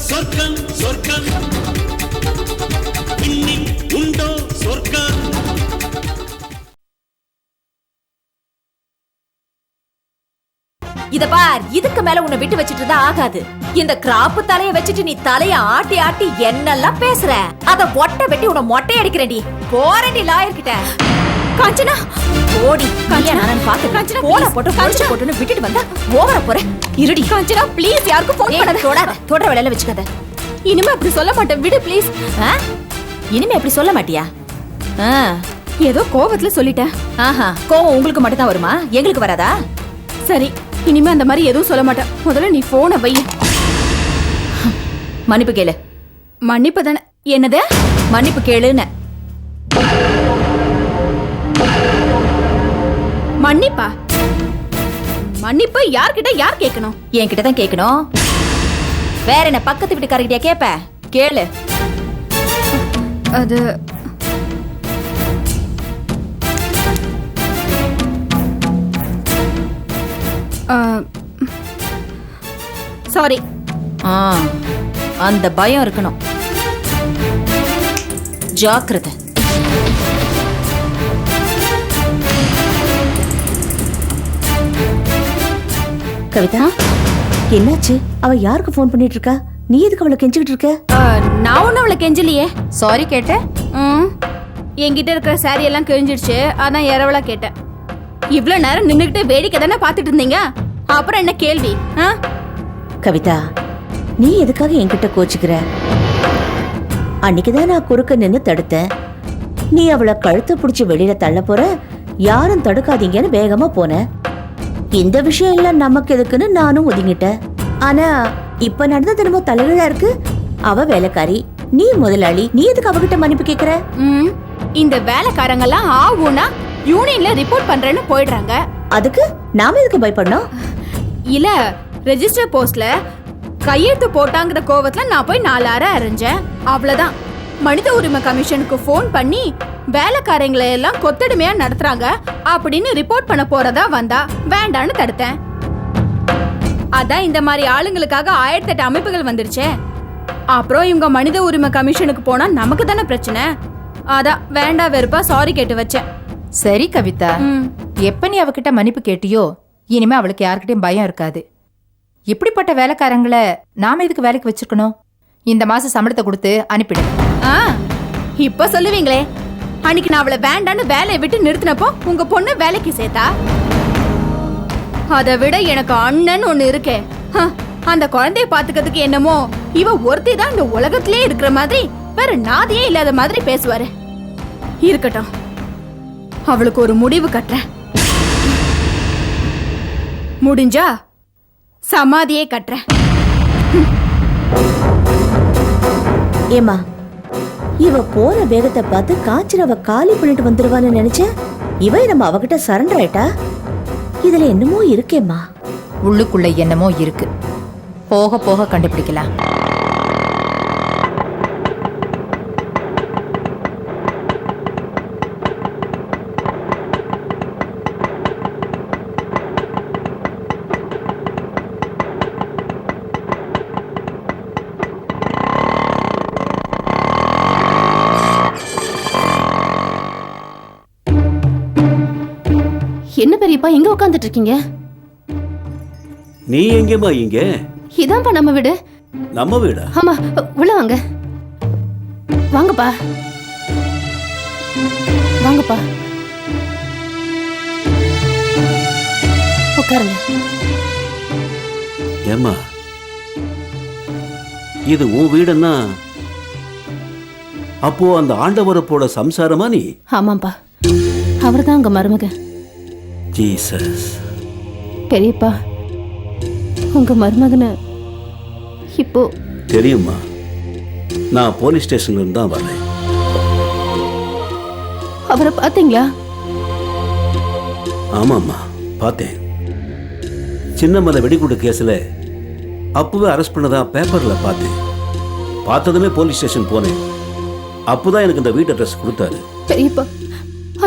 சொர்க்கம் சொர்க்கம் இன்னில் உண்டோ சொர்க்கம்? இத பார் இதுக்கு மேல உன்னை விட்டு வச்சிட்டு தான் ஆகாது. இந்த கிராப்பு தலைய வச்சுட்டு நீ தலைய ஆட்டி ஆட்டி என்னெல்லாம் பேசுற? அத ஒட்ட வெட்டி உன்னை மொட்டை அடிக்கிறேன்டி போறேன்டி லாயர் கிட்ட காஞ்சனா? ஓடி காஞ்சனா. நான் பாத்து காஞ்சனா போட போட்டு காஞ்சனா. போட்டுன்னு விட்டுட்டு வந்தா ஓவர போற இருடி. காஞ்சனா ப்ளீஸ் யாருக்கும் ஃபோன் பண்ணாத. தொடாத தொடர வேலையில வச்சுக்காத. இனிமே அப்படி சொல்ல மாட்டேன். விடு ப்ளீஸ் இனிமே அப்படி சொல்ல மாட்டியா? ஏதோ கோவத்துல சொல்லிட்டேன். ஆஹா கோவம் உங்களுக்கு மட்டும் தான் வருமா? எங்களுக்கு வராதா? சரி இனிமே அந்த மாதிரி எதுவும் சொல்ல மாட்டேன். முதல்ல நீ போனை வை. மன்னிப்பு கேளு. மன்னிப்பு தானே. என்னது? மன்னிப்பு கேளுன்னு. மன்னிப்பா. மன்னிப்பு யார்கிட்ட யார் கேட்கணும்? என்கிட்ட தான் கேட்கணும். வேற என்ன பக்கத்து வீட்டுக்காரகிட்டயா கேப்ப? கேளு. அது சாரி ஆ, அந்த பயம் இருக்கணும். ஜாக்கிரதை. கவிதா என்னாச்சு? அவ யாருக்கு ஃபோன் பண்ணிட்டு இருக்கா நீ எதுக்கு அவளை கெஞ்சிக்கிட்டு இருக்க? நான் ஒன்றும் அவளை கெஞ்சலையே. சாரி கேட்டேன். ம். என்கிட்ட இருக்கிற சாரி எல்லாம் கிழிஞ்சிடுச்சு. அதான் இரவலா கேட்டேன். இவ்வளோ நேரம் நின்றுக்கிட்டு வேடிக்கை தானே பார்த்துட்டு இருந்தீங்க? அப்புறம் என்ன கேள்வி? ஆ? கவிதா நீ எதுக்காக என்கிட்ட கோச்சுக்கிற? அன்னைக்குதான் நான் குறுக்க நின்னு தடுத்தேன். நீ அவளை கழுத்தை பிடிச்சு வெளியில தள்ள போற யாரும் தடுக்காதீங்கன்னு வேகமா போன. இந்த விஷயம் எல்லாம் நமக்கு எதுக்குன்னு நானும் ஒதுங்கிட்டேன். ஆனா இப்ப நடந்த தினமும் தலைகீழா இருக்கு. அவ வேலைக்காரி. நீ முதலாளி. நீ எதுக்கு அவகிட்ட மன்னிப்பு கேக்குற? ம் இந்த வேலைக்காரங்கெல்லாம் ஆகும்னா யூனியன்ல ரிப்போர்ட் பண்றேன்னு போயிடுறாங்க. அதுக்கு நாம எதுக்கு பயப்படணும்? இல்ல ரெஜிஸ்டர் போஸ்ட்ல கையெழுத்து போட்டாங்கிற கோவத்துல நான் போய் நாலு அரை அரைஞ்சேன். அவ்வளவுதான். மனித உரிமை கமிஷனுக்கு ஃபோன் பண்ணி வேலைக்காரங்களை எல்லாம் கொத்தடிமையா நடத்துறாங்க அப்படின்னு ரிப்போர்ட் பண்ண போறதா வந்தா வேண்டான்னு தடுத்தேன். அதான் இந்த மாதிரி ஆளுங்களுக்காக ஆயிரத்தி எட்டு அமைப்புகள் வந்துருச்சே. அப்புறம் இவங்க மனித உரிமை கமிஷனுக்கு போனா நமக்கு தானே பிரச்சனை. அதான் வேண்டா வெறுப்பா சாரி கேட்டு வச்சேன். சரி கவிதா. எப்ப நீ அவகிட்ட மன்னிப்பு கேட்டியோ இனிமே அவளுக்கு யார்கிட்டயும் பயம் இருக்காது. இப்படிப்பட்ட வேலைக்காரங்களை நாம எதுக்கு வேலைக்கு வச்சிருக்கணும்? இந்த மாசம் சம்பளத்தை கொடுத்து அனுப்பிடு. ஆ இப்ப சொல்லுவீங்களே. அன்னைக்கு நான் அவளை வேண்டான்னு வேலையை விட்டு நிறுத்தினப்போ உங்க பொண்ணு வேலைக்கு சேர்த்தா? அதை விட எனக்கு அண்ணன் ஒண்ணு இருக்கே. ஹ, அந்த குழந்தைய பாத்துக்கிறதுக்கு என்னமோ இவ ஒருத்தி தான் இந்த உலகத்திலே இருக்கிற மாதிரி வேற நாதியே இல்லாத மாதிரி பேசுவாரு. இருக்கட்டும். அவளுக்கு ஒரு முடிவு கட்டுறேன். முடிஞ்சா சமாதியே கட்டுறேன். ஏமா இவ போற வேகத்தை பார்த்து காய்ச்சல் அவ காலி பண்ணிட்டு வந்துருவான்னு நினைச்சேன். இவ நம்ம அவகிட்ட சரண்டர் ஆயிட்டா? இதுல என்னமோ இருக்கேம்மா. உள்ளுக்குள்ள என்னமோ இருக்கு. போக போக கண்டுபிடிக்கலாம். என்ன பெரியப்பா எங்க உட்காந்துட்டு இருக்கீங்க நீ எங்கேம்மா இங்க? இதான்ப்பா நம்ம வீடு. நம்ம வீடா? ஆமா உள்ள வாங்க. வாங்கப்பா. வாங்கப்பா. உட்காருங்க. ஏம்மா இது உன் வீடுன்னா அப்போ அந்த ஆண்டவரப்போட சம்சாரமா நீ? ஆமாப்பா அவர்தான் உங்க மருமக ஜீசஸ் பெரியப்பா உங்க மருமகனை இப்போ தெரியுமா? நான் போலீஸ் ஸ்டேஷன்ல இருந்து தான் வரேன். அவரை பாத்தீங்களா ஆமாம்மா பார்த்தேன். சின்னமலை வெடிகுண்டு கேஸில் அப்பவே அரெஸ்ட் பண்ணதா பேப்பரில் பார்த்தேன். பார்த்ததுமே போலீஸ் ஸ்டேஷன் போனேன். அப்போதான் எனக்கு இந்த வீட்டு அட்ரஸ் கொடுத்தாரு. பெரியப்பா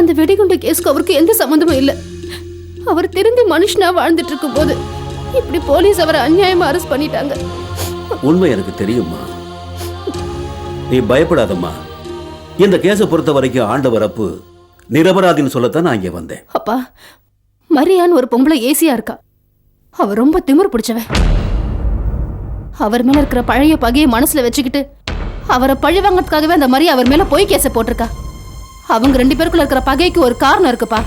அந்த வெடிகுண்டு கேஸ்க்கு அவருக்கு எந்த சம்மந்தமும் இல்ல. அவர் திருந்தி மனுஷனா வாழ்ந்துட்டு இருக்கும்போது இப்படி போலீஸ் அவரை அநியாயமா அரெஸ்ட் பண்ணிட்டாங்க. உண்மை எனக்கு தெரியுமா நீ பயப்படாதம்மா. இந்த கேஸை பொறுத்த வரைக்கும் ஆண்டவர் அப்பு நிரபராதின்னு சொல்லத்தான் நான் இங்க வந்தேன். அப்பா மரியான்னு ஒரு பொம்பளை ஏசியா இருக்கா? அவ ரொம்ப திமிரு பிடிச்சவ. அவர் மேல இருக்கிற பழைய பகையை மனசுல வச்சுக்கிட்டு அவரை பழி வாங்கறதுக்காகவே அந்த மரியா அவர் மேல பொய் கேஸை போட்டிருக்கா. அவங்க ரெண்டு பேருக்குள்ள இருக்கிற பகைக்கு ஒரு காரணம் இருக்குப்பா.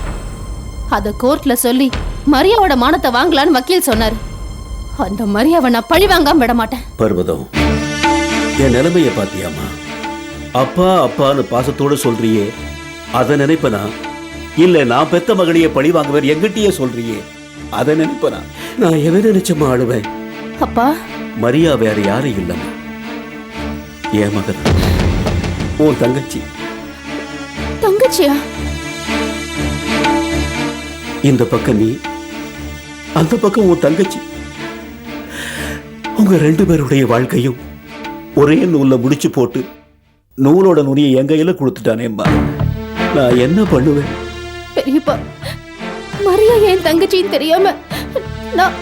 அத கோர்ட்ல சொல்லி மரியாவோட மானத்தை வாங்கலான்னு வக்கீல் சொன்னாரு. அந்த மரியாவை நான் பழி வாங்காம விட மாட்டேன். பர்வதம் என் நிலைமைய பாத்தியாமா அப்பா அப்பான்னு பாசத்தோட சொல்றியே. அதை நினைப்பனா? இல்ல நான் பெத்த மகளையே பழி வாங்குவேன் எங்கிட்டயே சொல்றியே. அதை நினைப்பனா? நான் எதை நினைச்சமா ஆடுவேன் அப்பா. மரியா வேற யாரும் இல்லம்மா. என் மகன் உன் தங்கச்சி. தங்கச்சியா? இந்த பக்கம் நீ அந்த பக்கம் உன் தங்கச்சி. உங்க ரெண்டு பேருடைய வாழ்க்கையும் ஒரே நூல்ல முடிச்சு போட்டு நூலோட நுனியை என் கையில கொடுத்துட்டானேம்மா நான் என்ன பண்ணுவேன்? பெரியப்பா மரியா என் தங்கச்சின்னு தெரியாம நான்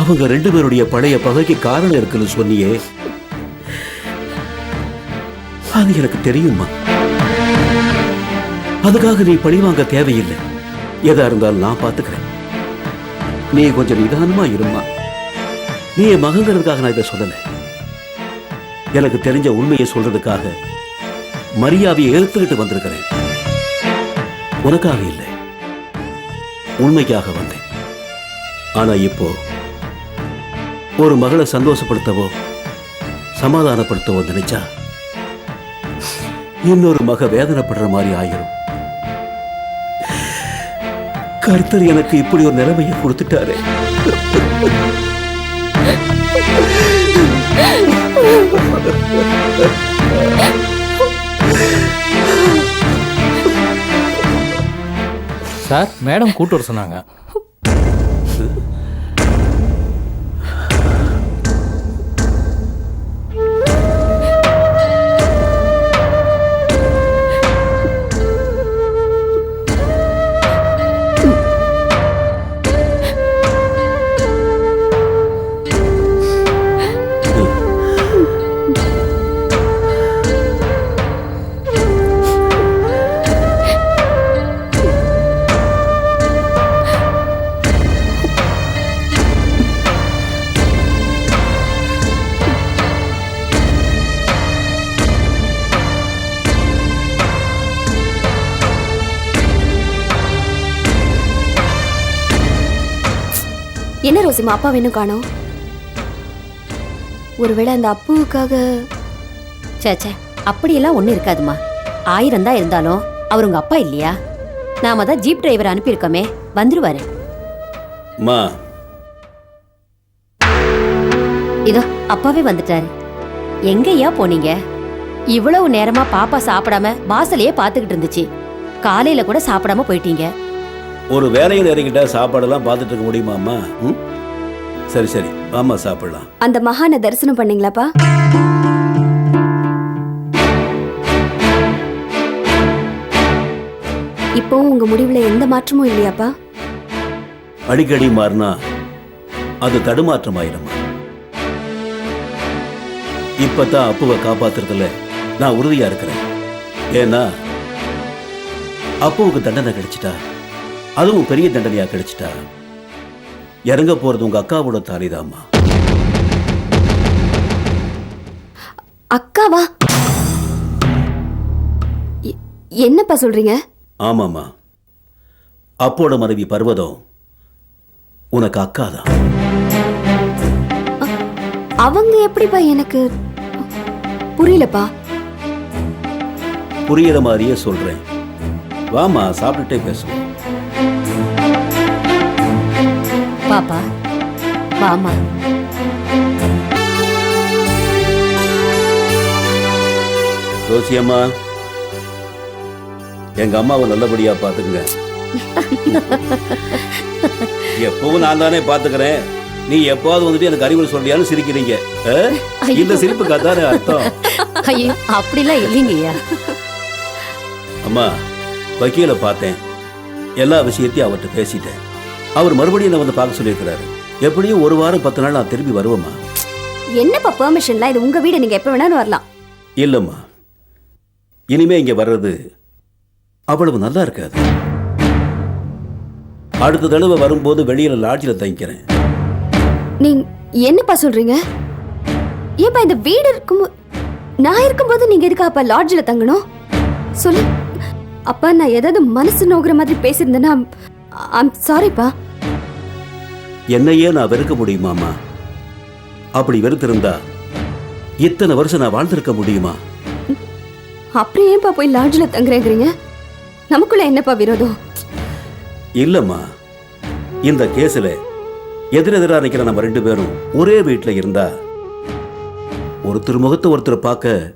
அவங்க ரெண்டு பேருடைய பழைய பகைக்கு காரணம் இருக்குன்னு சொன்னியே. அது எனக்கு தெரியுமா அதுக்காக நீ பழி வாங்க தேவையில்லை. எதா இருந்தாலும் நான் பார்த்துக்கிறேன். நீ கொஞ்சம் நிதானமா இருமா. நீ என் மகங்கிறதுக்காக நான் இதை சொல்லல. எனக்கு தெரிஞ்ச உண்மையை சொல்றதுக்காக மரியாதையை எடுத்துக்கிட்டு வந்திருக்கிறேன். உனக்காக இல்லை. உண்மைக்காக வந்தேன். ஆனா இப்போ ஒரு மகளை சந்தோஷப்படுத்தவோ சமாதானப்படுத்தவோ நினைச்சா இன்னொரு மக வேதனைப்படுற மாதிரி ஆயிரும். கர்த்தர் எனக்கு இப்படி ஒரு நிலைமையை கொடுத்துட்டாரு. சார் மேடம் கூட்டு வர சொன்னாங்க. என்ன ரோசிமா அப்பா இன்னும் காணோம்? ஒருவேளை அந்த அப்புவுக்காக சேச்சே அப்படியெல்லாம் ஒன்றும் இருக்காதுமா ஆயிரம் தான் இருந்தாலும் அவர் உங்க அப்பா இல்லையா? நாம தான் ஜீப் டிரைவர் அனுப்பியிருக்கோமே வந்துருவாரு. மா. இதோ அப்பாவே வந்துட்டாரு. எங்கய்யா போனீங்க? இவ்வளவு நேரமா பாப்பா சாப்பிடாம வாசலையே பார்த்துக்கிட்டு இருந்துச்சு. காலையில கூட சாப்பிடாம போயிட்டீங்க. ஒரு வேலையில் இறங்கிட்டா சாப்பாடெல்லாம் பார்த்துட்டு இருக்க முடியுமாம்மா ம்? சரி சரி. ஆமா சாப்பிடலாம். அந்த மகானை தரிசனம் பண்ணீங்களாப்பா? இப்போ உங்க முடிவுல எந்த மாற்றமும் இல்லையாப்பா? அடிக்கடி மாறினா அது தடுமாற்றம் ஆயிடுமா இப்பதான் அப்புவை காப்பாத்துறதுல நான் உறுதியா இருக்கிறேன். ஏன்னா அப்புவுக்கு தண்டனை கிடைச்சிட்டா அதுவும் பெரிய தண்டனையா கிடைச்சிட்டா? இறங்க போறது உங்க அக்காவோட தாலிதாம்மா. அக்காவா? என்னப்பா சொல்றீங்க? ஆமாம்மா. அப்போட மனைவி பர்வதம் உனக்கு அக்காதான். அவங்க எப்படிப்பா எனக்கு புரியலப்பா? புரியுற மாதிரியே சொல்றேன். வாமா சாப்பிட்டுட்டே பேசுவோம். பாப்பா. வாமா ரோசியம்மா எங்க அம்மாவை நல்லபடியா பாத்துக்குங்க. எப்பவும் நான் தானே பாத்துக்கிறேன். நீ எப்பாவது வந்துட்டு எனக்கு அறிவுரை சொல்றியான்னு சிரிக்கிறீங்க. ஆ? இந்த சிரிப்புக்கு அதானே அர்த்தம்? ஐயோ அப்படிலாம் இல்லைங்கய்யா. அம்மா வக்கீலை பார்த்தேன். எல்லா விஷயத்தையும் அவர்கிட்ட பேசிட்டேன். அவர் மறுபடியும் என்ன வந்து பார்க்க சொல்லியிருக்கிறாரு. எப்படியும் ஒரு வாரம் பத்து நாள் நான் திரும்பி வருவேம்மா. என்னப்பா பெர்மிஷன்லாம் இது உங்க வீடு நீங்க எப்ப வேணாலும் வரலாம். இல்லைம்மா. இனிமே இங்க வர்றது அவ்வளவு நல்லா இருக்காது. அடுத்த தடவை வரும்போது வெளியில லாட்ஜில் தங்கிக்கிறேன். நீங்க என்னப்பா சொல்றீங்க? ஏப்பா இந்த வீடு இருக்கும் நான் இருக்கும்போது நீங்க எதுக்கு அப்பா லாட்ஜில் தங்கணும்? சொல்லு. அப்பா நான் ஏதாவது மனசு நோகுற மாதிரி பேசியிருந்தேன்னா ஐம் சாரிப்பா என்னையே நான் வெறுக்க முடியுமாம்மா அப்படி வெறுத்திருந்தா இத்தனை வருஷம் நான் வாழ்ந்திருக்க முடியுமா? அப்புறம் ஏன்பா போய் லாட்ஜில் தங்குறேங்கிறீங்க? நமக்குள்ள என்னப்பா விரோதம்? இல்லம்மா. இந்த கேஸ்ல எதிரெதிரா நிக்கிற நம்ம ரெண்டு பேரும் ஒரே வீட்ல இருந்தா ஒருத்தர் முகத்தை ஒருத்தர் பார்க்க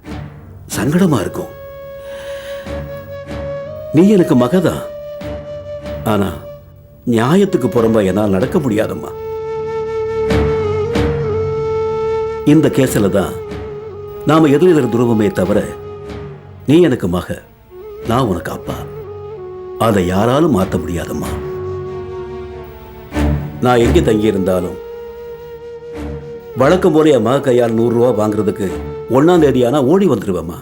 சங்கடமா இருக்கும். நீ எனக்கு மகதான் ஆனா நியாயத்துக்கு புறம்பா என்னால் நடக்க முடியாதம்மா. இந்த கேஸ்ல தான் நாம எதிரெதிர் துருவமே தவிர நீ எனக்கு மக நான் உனக்கு அப்பா. அதை யாராலும் மாற்ற முடியாதம்மா. நான் எங்கே தங்கி இருந்தாலும் வழக்கம் போல என் மக கையால் நூறு ரூபா வாங்குறதுக்கு ஒன்றாம் தேதி ஆனா ஓடி வந்துடுவேம்மா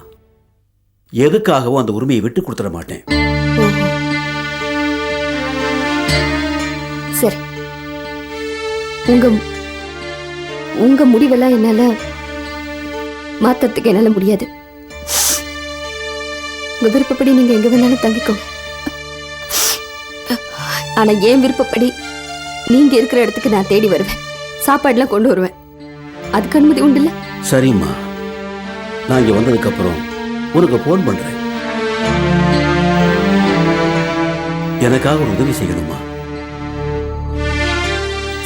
எதுக்காகவும் அந்த உரிமையை விட்டு கொடுத்துட மாட்டேன். சரி உங்க உங்க முடிவெல்லாம் என்னால மாத்தறதுக்கு என்னால முடியாது. உங்க விருப்பப்படி நீங்க எங்க வேணாலும் தங்கிக்கோங்க. ஆனா என் விருப்பப்படி நீங்க இருக்கிற இடத்துக்கு நான் தேடி வருவேன். சாப்பாடுலாம் கொண்டு வருவேன். அதுக்கு அனுமதி உண்டு இல்ல? சரிம்மா. நான் இங்க வந்ததுக்கு அப்புறம் உனக்கு ஃபோன் பண்றேன். எனக்காக ஒரு உதவி செய்யணுமா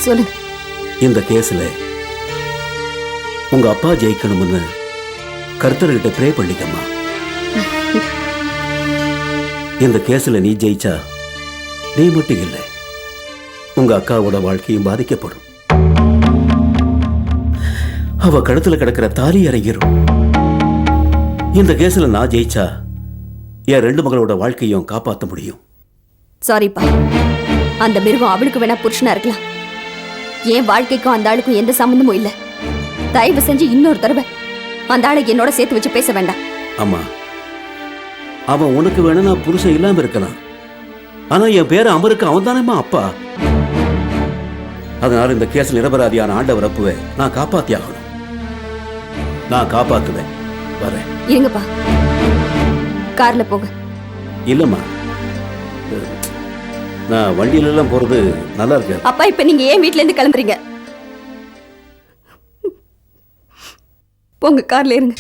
சொல்லுங்க இந்த கேஸ்ல உங்க அப்பா ஜெயிக்கணும்னு கர்த்தர்கிட்ட ப்ரே பண்ணிக்கம்மா இந்த கேஸ்ல நீ ஜெயிச்சா நீ மட்டும் இல்லை உங்க அக்காவோட வாழ்க்கையும் பாதிக்கப்படும். அவ கழுத்துல கிடக்கிற தாலி இறங்கிரும். இந்த கேஸ்ல நான் ஜெயிச்சா என் ரெண்டு மகளோட வாழ்க்கையும் காப்பாற்ற முடியும். சாரிப்பா அந்த மிருகம் அவளுக்கு வேணா புருஷனா இருக்கலாம். என் வாழ்க்கைக்கும் அந்த ஆளுக்கும் எந்த சம்மந்தமும் இல்ல. தயவு செஞ்சு இன்னொரு தடவை அந்த ஆளை என்னோட சேர்த்து வச்சு பேச வேண்டாம். அம்மா அவன் உனக்கு வேணா நான் புருஷன் இல்லாம இருக்கலாம். ஆனா என் பேர அமருக்கு அவன் தானேம்மா அப்பா. அதனால இந்த கேஸ் நிரபராதியான ஆண்டவர் அப்புவை நான் காப்பாத்தி ஆகணும். நான் காப்பாத்துவேன். வரேன். இருங்கப்பா. கார்ல போக இல்லம்மா. நான் வண்டியில எல்லாம் போறது நல்லா இருக்காது அப்பா இப்ப நீங்க ஏன் வீட்ல இருந்து கிளம்புறீங்க? போங்க கார்ல இருங்க.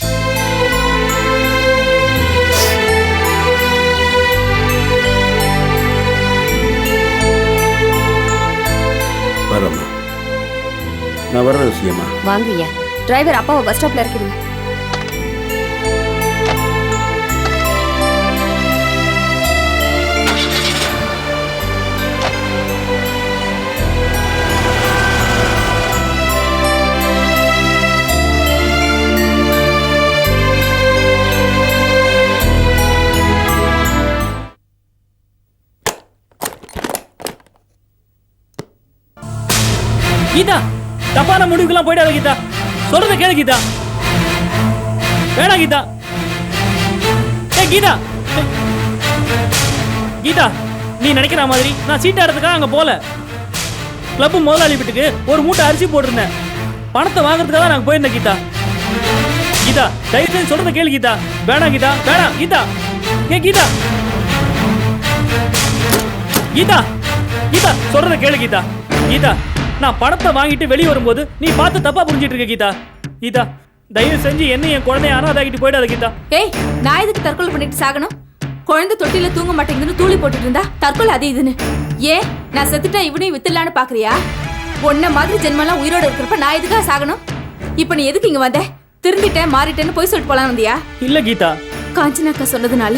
வரேம்மா. நான் வர்ற விஷயமா? வாங்கய்யா டிரைவர் அப்பாவை பஸ் ஸ்டாப்ல இறக்கிடுங்க. கீதா தப்பான முடிவுக்கெல்லாம் போயிடாத கீதா. சொல்றத கேளு கீதா. வேணா கீதா. ஏ கீதா. கீதா நீ நினைக்கிற மாதிரி நான் சீட்டாடுறதுக்காக அங்கே போகல கிளப்பு முதலாளி வீட்டுக்கு ஒரு மூட்டை அரிசி போட்டிருந்தேன். பணத்தை வாங்குறதுக்காக நாங்கள் போயிருந்தேன் கீதா. கீதா தயவு சொல்கிறத கேளு கீதா. வேணாம் கீதா வேணாம் கீதா. ஏ கீதா. கீதா கீதா சொல்கிறத கேளு கீதா. கீதா நான் பணத்தை வாங்கிட்டு வெளியே வரும்போது நீ பார்த்து தப்பா புரிஞ்சிட்டு இருக்க கீதா. கீதா தயவு செஞ்சு என்ன என் குழந்தைய அனாதாகிட்டு போயிடாத கீதா. ஏய் நான் எதுக்கு தற்கொலை பண்ணிட்டு சாகணும்? குழந்தை தொட்டில தூங்க மாட்டேங்குதுன்னு தூளி போட்டுட்டு இருந்தா தற்கொலை அது இதுன்னு. ஏன் நான் செத்துட்டா இவனையும் வித்துலான்னு பாக்குறியா? உன்ன மாதிரி ஜென்மெல்லாம் உயிரோட இருக்கிறப்ப நான் எதுக்காக சாகணும்? இப்ப நீ எதுக்கு இங்க வந்த? திருந்திட்டேன் மாறிட்டேன்னு போய் சொல்லிட்டு போலாம் வந்தியா? இல்ல கீதா. காஞ்சனாக்கா சொன்னதுனால.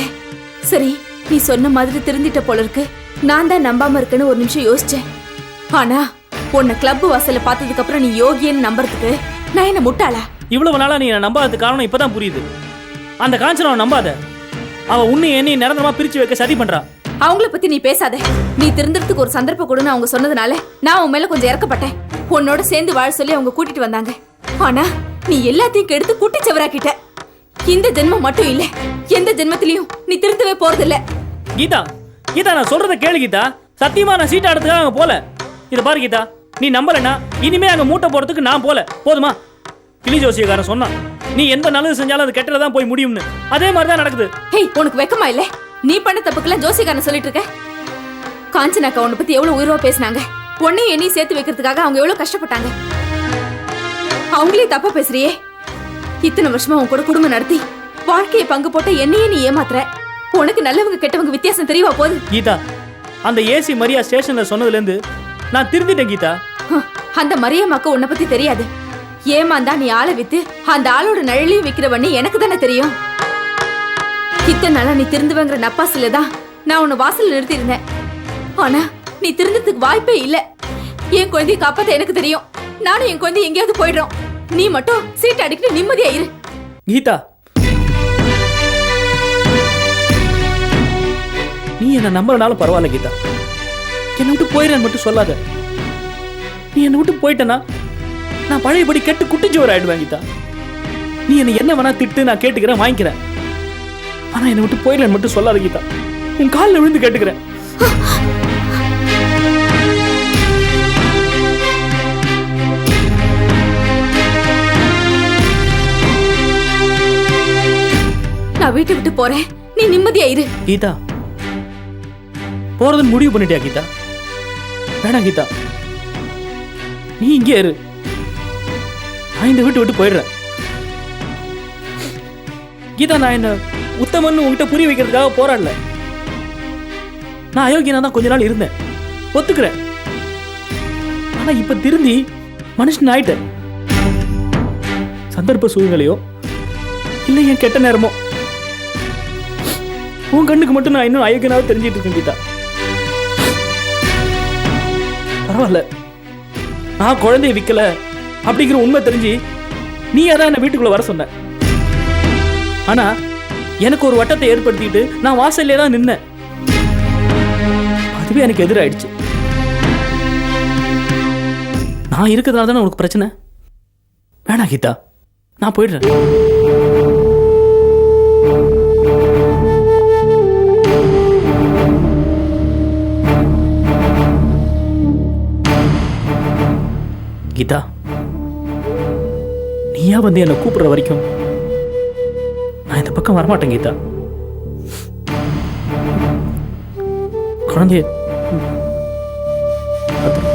சரி நீ சொன்ன மாதிரி திருந்திட்ட போல இருக்கு. நான் தான் நம்பாம இருக்கேன்னு ஒரு நிமிஷம் யோசிச்சேன். ஆனா உன்னை கிளப் வாசல்ல பார்த்ததுக்கு அப்புறம் நீ யோகியன்னு நம்புறதுக்கு நான் என்ன முட்டாளா? இவ்வளவு நாளா நீ என்ன நம்பாதது காரணம் இப்பதான் புரியுது. அந்த காஞ்சனாவை நம்பாத? அவ உன்னை என்னையும் நிரந்தரமா பிரிச்சு வைக்க சதி பண்றா. அவங்கள பத்தி நீ பேசாத. நீ திருந்துறதுக்கு ஒரு சந்தர்ப்பம் கொடுன்னு அவங்க சொன்னதுனால நான் உன் மேல கொஞ்சம் இறக்கப்பட்டேன். உன்னோட சேர்ந்து வாழ சொல்லி அவங்க கூட்டிட்டு வந்தாங்க. ஆனா நீ எல்லாத்தையும் கெடுத்து குட்டி செவராக்கிட்ட இந்த ஜென்மம் மட்டும் இல்ல எந்த ஜென்மத்திலயும் நீ திருத்தவே போறதில்ல. கீதா கீதா நான் சொல்றத கேளு கீதா. சத்தியமா நான் சீட் ஆடுறதுக்காக அங்க போல. இத பாரு கீதா. நீ நம்பலனா இனிமே அங்க மூட்டை போறதுக்கு நான் போல. போதுமா? கிளி ஜோசியக்காரன் சொன்னான். நீ எந்த நல்லது செஞ்சாலும் அது கெட்டதா போய் முடியும்னு. அதே மாதிரி தான் நடக்குது. ஹேய் உனக்கு வெக்கமா இல்ல? நீ பண்ண தப்புக்கெல்லாம் ஜோசிகாரன் சொல்லிட்டு இருக்க? காஞ்சனாக்கா உன்னை பத்தி எவ்வளவு உயிரோ பேசினாங்க? உன்னையும் என்னையும் சேர்த்து வைக்கிறதுக்காக அவங்க எவ்வளவு கஷ்டப்பட்டாங்க? அவங்களே தப்பா பேசுறியே. இத்தனை வருஷமா உன் கூட குடும்பம் நடத்தி வாழ்க்கையை பங்கு போட்ட என்னையே நீ ஏமாத்துற. உனக்கு நல்லவங்க கெட்டவங்க வித்தியாசம் தெரியவா போகுது? கீதா அந்த ஏசி மரியா ஸ்டேஷன்ல சொன்னதுல இருந்து நான் திருந்திட்டேன் கீதா. அந்த மரியம்மாக்கு உன்னை பத்தி தெரியாது. ஏமாந்தா நீ ஆளை வித்து அந்த ஆளோட நிழலையும் விக்கிறவன்னு எனக்கு தானே தெரியும். இத்தனை நாளா நீ திருந்துவங்கிற நப்பாசில தான் நான் உன்னை வாசல்ல நிறுத்தி இருந்தேன் ஆனா நீ திருந்ததுக்கு வாய்ப்பே இல்ல. என் குழந்தைய காப்பாத்த எனக்கு தெரியும். நானும் என் குழந்தை எங்கேயாவது போயிடுறோம். நீ மட்டும் சீட் அடிக்கிட்டு நிம்மதியா இரு. கீதா. நீ என்ன நம்புறனாலும் பரவாயில்ல கீதா. என்னை விட்டு போயிடுறேன்னு மட்டும் சொல்லாத. நீ என்னை விட்டு போயிட்டனா நான் பழையபடி கெட்டு குட்டிச்சுவர் ஆயிடுவேன் கீதா. நீ என்ன என்ன வேணா திட்டு நான் கேட்டுக்கிறேன் வாங்கிக்கிறேன். ஆனா என்னை விட்டு போயிடுறேன்னு மட்டும் சொல்லாத கீதா. உன் காலில் விழுந்து கேட்டுக்கிறேன். நான் வீட்டை விட்டு போறேன். நீ நிம்மதியா இரு. கீதா போறதுன்னு முடிவு பண்ணிட்டியா கீதா? வேணாம் கீதா. நீ இங்கே இரு. நான் இந்த வீட்டு விட்டு போயிடுறேன். கீதா நான் என்ன உத்தமன்னு உங்ககிட்ட புரிய வைக்கிறதுக்காக போராடல. நான் அயோக்கியனா தான் கொஞ்ச நாள் இருந்தேன். ஒத்துக்கிறேன். ஆனா இப்ப திருந்தி மனுஷன் ஆயிட்டேன். சந்தர்ப்ப சூழ்நிலையோ இல்லை என் கெட்ட நேரமோ. உன் கண்ணுக்கு மட்டும் நான் இன்னும் அயோக்கியனாவே தெரிஞ்சிட்டு இருக்கேன் கீதா. பரவாயில்ல. நான் குழந்தைய விற்கல அப்படிங்கிற உண்மை தெரிஞ்சு நீ அதான் என்ன வீட்டுக்குள்ள வர சொன்ன. ஆனா எனக்கு ஒரு வட்டத்தை ஏற்படுத்திட்டு நான் வாசல்லே தான் நின்னேன். அதுவே எனக்கு எதிராயிடுச்சு. நான் இருக்கிறதுனால தானே உனக்கு பிரச்சனை? வேணா கீதா நான் போயிடுறேன். கீதா நீயா வந்து என்னை கூப்பிடுற வரைக்கும் நான் இந்த பக்கம் வரமாட்டேன் கீதா குழந்தைய பத்திரம்.